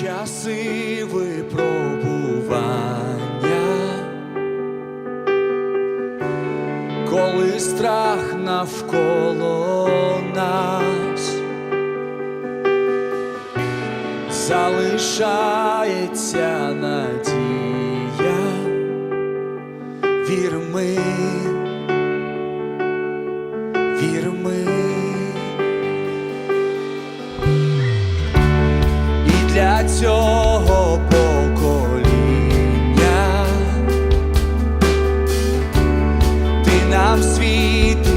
часи випробування, коли страх навколо нас залишається надія, вір ми, цього покоління, ти нам світу.